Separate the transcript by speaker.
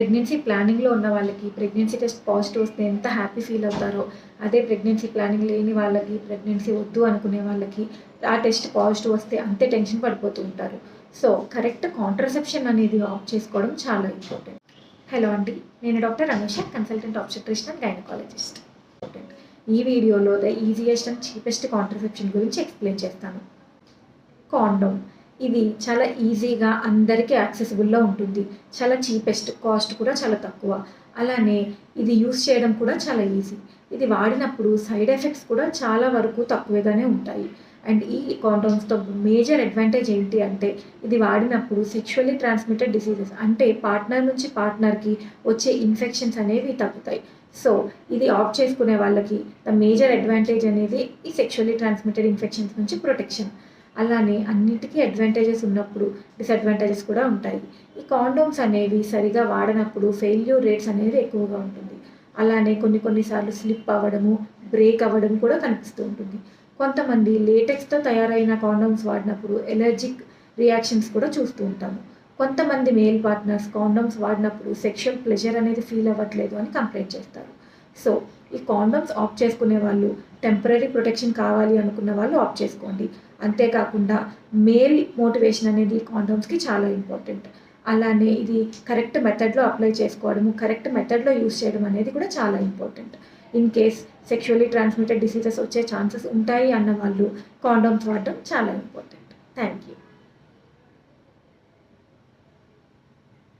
Speaker 1: Pregnancy ప్లానింగ్లో ఉన్న వాళ్ళకి ప్రెగ్నెన్సీ టెస్ట్ పాజిటివ్ వస్తే ఎంత హ్యాపీ ఫీల్ అవుతారో అదే ప్రెగ్నెన్సీ ప్లానింగ్ లేని వాళ్ళకి ప్రెగ్నెన్సీ వద్దు అనుకునే వాళ్ళకి ఆ టెస్ట్ పాజిటివ్ వస్తే అంతే టెన్షన్ పడిపోతూ ఉంటారు. సో కరెక్ట్ కాంట్రసెప్షన్ అనేది ఆఫ్ చేసుకోవడం చాలా ఇంపార్టెంట్. హలో అండి నేను doctor Ramesh consultant obstetrician and gynaecologist. ఈ వీడియోలో the easiest and cheapest contraception గురించి ఎక్స్ప్లెయిన్ చేస్తాను. కాండోమ్. ఇది చాలా ఈజీగా అందరికీ యాక్సెసిబుల్లో ఉంటుంది. చాలా చీపెస్ట్ కాస్ట్ కూడా చాలా తక్కువ. అలానే ఇది యూస్ చేయడం కూడా చాలా ఈజీ. ఇది వాడినప్పుడు సైడ్ ఎఫెక్ట్స్ కూడా చాలా వరకు తక్కువగానే ఉంటాయి. అండ్ ఈ కాండోమ్స్తో మేజర్ అడ్వాంటేజ్ ఏంటి అంటే ఇది వాడినప్పుడు సెక్షువల్లీ ట్రాన్స్మిటెడ్ డిసీజెస్ అంటే పార్ట్నర్ నుంచి పార్ట్నర్కి వచ్చే ఇన్ఫెక్షన్స్ అనేవి తగ్గుతాయి. సో ఇది ఆఫ్ చేసుకునే వాళ్ళకి ద మేజర్ అడ్వాంటేజ్ అనేది ఈ సెక్షువల్లీ ట్రాన్స్మిటెడ్ ఇన్ఫెక్షన్స్ నుంచి ప్రొటెక్షన్ అలానే అన్నిటికీ అడ్వాంటేజెస్ ఉన్నప్పుడు డిసడ్వాంటేజెస్ కూడా ఉంటాయి. ఈ కాండోమ్స్ అనేవి సరిగా వాడనప్పుడు ఫెయిల్యూర్ రేట్స్ అనేది ఎక్కువగా ఉంటుంది. అలానే కొన్ని కొన్నిసార్లు స్లిప్ అవ్వడము బ్రేక్ అవ్వడం కూడా కనిపిస్తూ ఉంటుంది. కొంతమంది లేటెక్స్తో తయారైన కాండోమ్స్ వాడినప్పుడు ఎలర్జిక్ రియాక్షన్స్ కూడా చూస్తూ ఉంటాము. కొంతమంది మేల్ పార్ట్నర్స్ కాండోమ్స్ వాడినప్పుడు సెక్షువల్ ప్లెజర్ అనేది ఫీల్ అవ్వట్లేదు అని కంప్లైంట్ చేస్తారు. సో ఈ కాండోమ్స్ ఆఫ్ చేసుకునే వాళ్ళు టెంపరీ ప్రొటెక్షన్ కావాలి అనుకున్న వాళ్ళు ఆఫ్ చేసుకోండి. అంతేకాకుండా మేల్ మోటివేషన్ అనేది కాండోమ్స్కి చాలా ఇంపార్టెంట్ అలానే ఇది కరెక్ట్ మెథడ్లో అప్లై చేసుకోవడము కరెక్ట్ మెథడ్లో యూస్ చేయడం అనేది కూడా చాలా important in case sexually transmitted diseases వచ్చే ఛాన్సెస్ ఉంటాయి అన్న వాళ్ళు కాండోమ్స్ వాడడం చాలా ఇంపార్టెంట్ థ్యాంక్ యూ